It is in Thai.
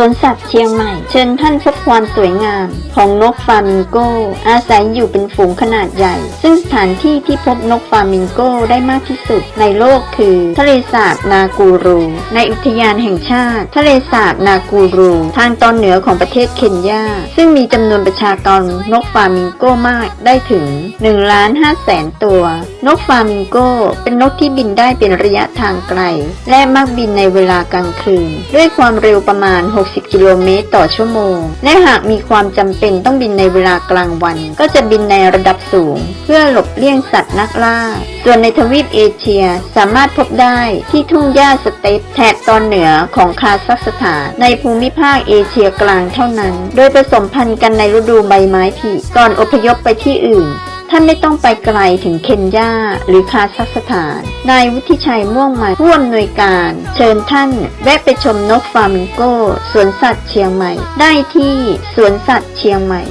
วนสัตว์เชียงใหม่ เชิญท่านพบความสวยงามของนกฟามิงโก อาศัยอยู่เป็นฝูงขนาดใหญ่ ซึ่งสถานที่ที่พบนกฟามิงโกได้มากที่สุดในโลกคือ ทะเลสาบนากูรู ในอุทยานแห่งชาติ ทะเลสาบนากูรู ทางตอนเหนือของประเทศเคนยา ซึ่งมีจำนวนประชากรนกฟามิงโกมากได้ถึง1ล้าน5แสนตัวนกฟามิงโกเป็นนกที่บินได้เป็นระยะทางไกล และมักบินในเวลากลางคืน ด้วยความเร็วประมาณ 60 กิโลเมตรต่อชั่วโมง และหากมีความจำเป็นต้องบินในเวลากลางวัน ก็จะบินในระดับสูง เพื่อหลบเลี่ยงสัตว์นักล่า ส่วนในทวีปเอเชียสามารถพบได้ที่ทุ่งหญ้าสเตปแถบตอนเหนือของคาซัคสถานในภูมิภาคเอเชียกลางเท่านั้น โดยผสมพันธุ์กันในฤดูใบไม้ผลิก่อนอพยพไปที่อื่น ท่านไม่ต้องไปไกลถึงเคนยาหรือคาซัคสถาน นายวุฒิชัยม่วงมาผู้อำนวยการ เชิญท่านแวะไปชมนกฟลามิงโกสวนสัตว์เชียงใหม่ ได้ที่สวนสัตว์เชียงใหม่